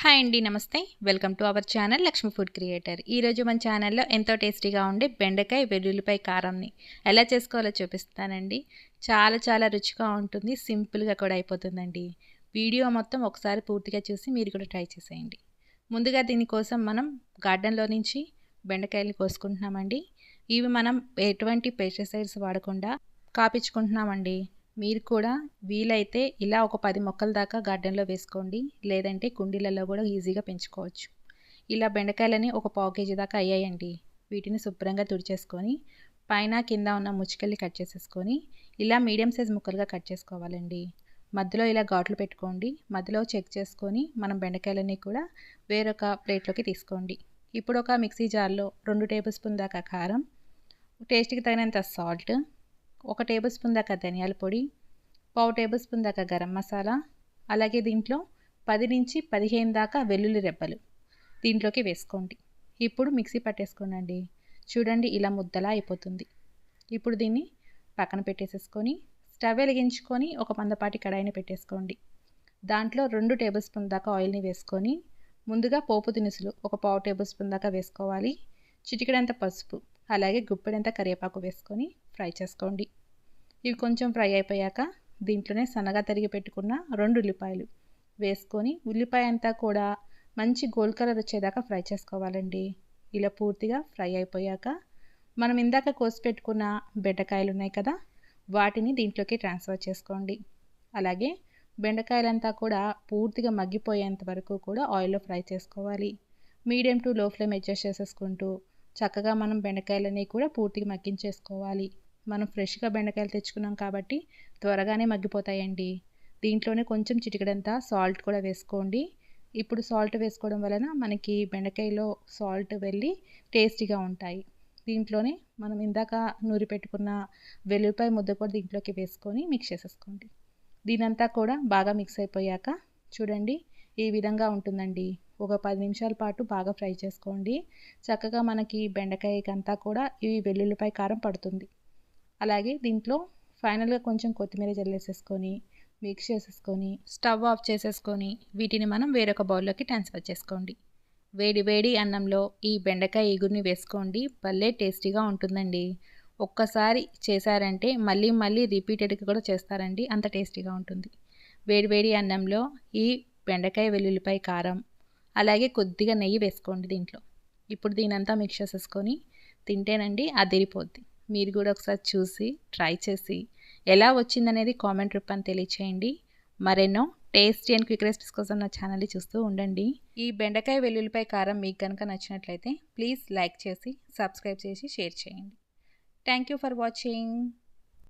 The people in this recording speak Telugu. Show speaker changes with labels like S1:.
S1: హాయ్ అండి నమస్తే. Welcome to our channel Lakshmi food creator. ఈరోజు మన ఛానల్లో ఎంతో టేస్టీగా ఉండే బెండకాయ వెల్లుల్లిపాయ కారంని ఎలా చేసుకోవాలో చూపిస్తానండి. చాలా చాలా రుచిగా ఉంటుంది సింపుల్గా కూడా అయిపోతుందండి. వీడియో మొత్తం ఒకసారి పూర్తిగా చూసి మీరు కూడా ట్రై చేసేయండి. ముందుగా దీనికోసం మనం గార్డెన్లో నుంచి బెండకాయలు కోసుకుంటున్నామండి. ఇవి మనం ఎటువంటి పెస్టిసైడ్స్ వాడకుండా కాపించుకుంటున్నామండి. మీరు కూడా వీలైతే ఇలా ఒక పది మొక్కల దాకా గార్డెన్లో వేసుకోండి. లేదంటే కుండీలలో కూడా ఈజీగా పెంచుకోవచ్చు. ఇలా బెండకాయలని ఒక పావు కేజీ దాకా అయ్యాయండి. వీటిని శుభ్రంగా తుడిచేసుకొని పైన కింద ఉన్న ముచ్చుకల్ని కట్ చేసేసుకొని ఇలా మీడియం సైజ్ ముక్కలుగా కట్ చేసుకోవాలండి. మధ్యలో ఇలా ఘాట్లు పెట్టుకోండి. మధ్యలో చెక్ చేసుకొని మనం బెండకాయలని కూడా వేరొక ప్లేట్లోకి తీసుకోండి. ఇప్పుడు ఒక మిక్సీ జార్లో రెండు టేబుల్ స్పూన్ దాకా కారం టేస్ట్కి తగినంత సాల్ట్ ఒక టేబుల్ స్పూన్ దాకా ధనియాల పొడి పావు టేబుల్ స్పూన్ దాకా గరం మసాలా అలాగే దీంట్లో పది నుంచి పదిహేను దాకా వెల్లుల్లి రెబ్బలు దీంట్లోకి వేసుకోండి. ఇప్పుడు మిక్సీ పట్టేసుకోనండి. చూడండి ఇలా ముద్దలా అయిపోతుంది. ఇప్పుడు దీన్ని పక్కన పెట్టేసేసుకొని స్టవ్ వెలిగించుకొని ఒక మందపాటి కడాయిని పెట్టేసుకోండి. దాంట్లో రెండు టేబుల్ స్పూన్ దాకా ఆయిల్ని వేసుకొని ముందుగా పోపు దినుసులు ఒక పావు టేబుల్ స్పూన్ దాకా వేసుకోవాలి. చిటికెడంత పసుపు అలాగే గుప్పెడంత కరివేపాకు వేసుకొని ఫ్రై చేసుకోండి. ఇవి కొంచెం ఫ్రై అయిపోయాక దీంట్లోనే సన్నగా తరిగి పెట్టుకున్న రెండు ఉల్లిపాయలు వేసుకొని ఉల్లిపాయ అంతా కూడా మంచి గోల్డ్ కలర్ వచ్చేదాకా ఫ్రై చేసుకోవాలండి. ఇలా పూర్తిగా ఫ్రై అయిపోయాక మనం ఇందాక కోసి పెట్టుకున్న బెండకాయలు ఉన్నాయి కదా వాటిని దీంట్లోకి ట్రాన్స్ఫర్ చేసుకోండి. అలాగే బెండకాయలంతా కూడా పూర్తిగా మగ్గిపోయేంత వరకు కూడా ఆయిల్లో ఫ్రై చేసుకోవాలి. Medium to low flame adjust చేసేసుకుంటూ చక్కగా మనం బెండకాయలని కూడా పూర్తిగా మగ్గించేసుకోవాలి. మనం ఫ్రెష్గా బెండకాయలు తెచ్చుకున్నాం కాబట్టి త్వరగానే మగ్గిపోతాయండి. దీంట్లోనే కొంచెం చిటికడంతా సాల్ట్ కూడా వేసుకోండి. ఇప్పుడు సాల్ట్ వేసుకోవడం వలన మనకి బెండకాయలో సాల్ట్ వెళ్ళి టేస్టీగా ఉంటాయి. దీంట్లోనే మనం ఇందాక నూరి పెట్టుకున్న వెల్లుల్లిపాయ ముద్ద కూడా దీంట్లోకి వేసుకొని మిక్స్ చేసేసుకోండి. దీనంతా కూడా బాగా మిక్స్ అయిపోయాక చూడండి ఈ విధంగా ఉంటుందండి. ఒక పది నిమిషాల పాటు బాగా ఫ్రై చేసుకోండి. చక్కగా మనకి బెండకాయకంతా కూడా ఈ వెల్లుల్లిపాయ కారం పడుతుంది. అలాగే దీంట్లో ఫైనల్గా కొంచెం కొత్తిమీర జల్లేసేసుకొని మిక్స్ చేసేసుకొని స్టవ్ ఆఫ్ చేసేసుకొని వీటిని మనం వేరొక బౌల్లోకి ట్రాన్స్ఫర్ చేసుకోండి. వేడి వేడి అన్నంలో ఈ బెండకాయ ఎగురిని వేసుకోండి. భలే టేస్టీగా ఉంటుందండి. ఒక్కసారి చేశారంటే మళ్ళీ మళ్ళీ రిపీటెడ్గా కూడా చేస్తారండి. అంత టేస్టీగా ఉంటుంది. వేడి వేడి అన్నంలో ఈ బెండకాయ వెల్లుల్లిపాయ కారం అలాగే కొద్దిగా నెయ్యి వేసుకోండి దీంట్లో. ఇప్పుడు దీనంతా మిక్స్ చేసేసుకొని తింటేనండి అదిరిపోద్ది. మీరు కూడా ఒకసారి చూసి ట్రై చేసి ఎలా వచ్చిందనేది కామెంట్ రూపాన్ని తెలియచేయండి. మరెన్నో టేస్టీ అండ్ క్విక్ రెసిపీస్ కోసం నా ఛానల్ని చూస్తూ ఉండండి. ఈ బెండకాయ వెల్లుల్లిపాయ కారం మీకు కనుక నచ్చినట్లయితే ప్లీజ్ లైక్ చేసి సబ్స్క్రైబ్ చేసి షేర్ చేయండి. Thank you for watching.